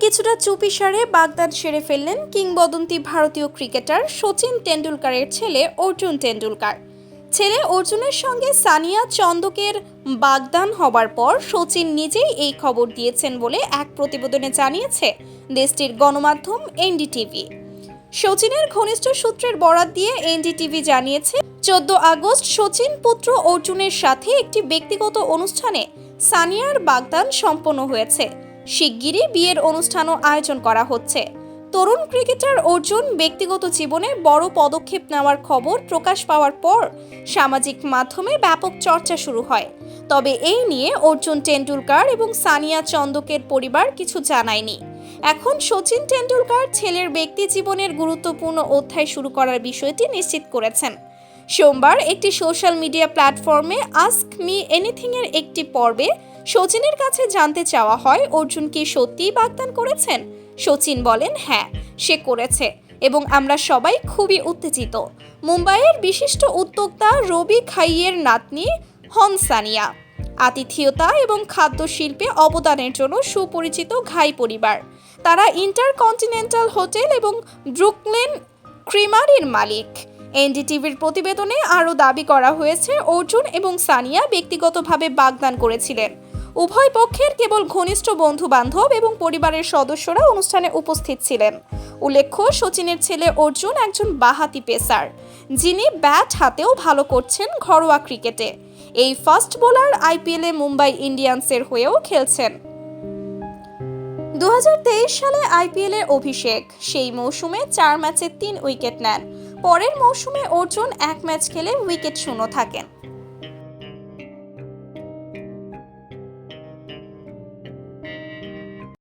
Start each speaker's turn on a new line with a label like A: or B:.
A: কিছুটা চুপিসারে বাগদাদ সেরে ফেললেন কিংবদন্তি ভারতীয় ক্রিকেটার সচিন টেন্ডুলকারের ছেলে অর্জুন টেন্ডুলকার ছেলে অর্জুনের সঙ্গে সানিয়া চন্দকের বাগদান হবার পর সচিন নিজেই এই খবর দিয়েছেন বলে এক প্রতিবেদনে জানিয়েছে দেশটির গণমাধ্যম এনডিটিভি। সচিনের ঘনিষ্ঠ সূত্রের বরাত দিয়ে এনডিটিভি জানিয়েছে চোদ্দ আগস্ট সচিন পুত্র অর্জুনের সাথে একটি ব্যক্তিগত অনুষ্ঠানে সানিয়ার বাগদান সম্পন্ন হয়েছে। শিগগিরই বিয়ের অনুষ্ঠানও আয়োজন করা হচ্ছে। তরুণ ক্রিকেটার অর্জুন ব্যক্তিগত জীবনে বড় পদক্ষেপ নেওয়ার খবর প্রকাশ পাওয়ার পর সামাজিক মাধ্যমে ব্যাপক চর্চা শুরু হয়। তবে এই নিয়ে অর্জুন টেন্ডুলকার এবং সানিয়া চন্দকের পরিবার কিছু জানায়নি। এখন সচিন টেন্ডুলকার ছেলের ব্যক্তি জীবনের গুরুত্বপূর্ণ অধ্যায় শুরু করার বিষয়টি নিশ্চিত করেছেন। সোমবার একটি সোশ্যাল মিডিয়া প্ল্যাটফর্মে আস্ক মি এনিথিং এর একটি পর্বে সচিনের কাছে জানতে চাওয়া হয়, অর্জুন কি সত্যিই বাগদান করেছেন? সচিন বলেন হ্যাঁ সে করেছে এবং আমরা সবাই খুবই উত্তেজিত। মুম্বাইয়ের বিশিষ্ট উদ্যোক্তা রবি খাইয়ের নাতনি হনসানিয়া আতিথেয়তা এবং খাদ্য শিল্পে অবদানের জন্য সুপরিচিত ঘাই পরিবার। তারা ইন্টারকন্টিনেন্টাল হোটেল এবং ব্রুকলেন ক্রিমারির মালিক। এনডিটিভির প্রতিবেদনে আরও দাবি করা হয়েছে, অর্জুন এবং সানিয়া ব্যক্তিগতভাবে বাগদান করেছিলেন। উভয় পক্ষের কেবল ঘনিষ্ঠ বন্ধু বান্ধব এবং পরিবারের সদস্যরা অনুষ্ঠানে উপস্থিত ছিলেন। উল্লেখ্য সচিনের ছেলে অর্জুন একজন বাহাতি পেসার, যিনি ব্যাট হাতেও ভালো করছেন ঘরোয়া ক্রিকেটে। এই ফাস্ট বোলার আইপিএলে মুম্বাই ইন্ডিয়ান্সের হয়েও খেলছেন। দু হাজার তেইশ সালে আইপিএলের অভিষেক, সেই মৌসুমে চার ম্যাচে তিন উইকেট নেন। পরের মৌসুমে অর্জুন এক ম্যাচ খেলে উইকেট শূন্য থাকেন।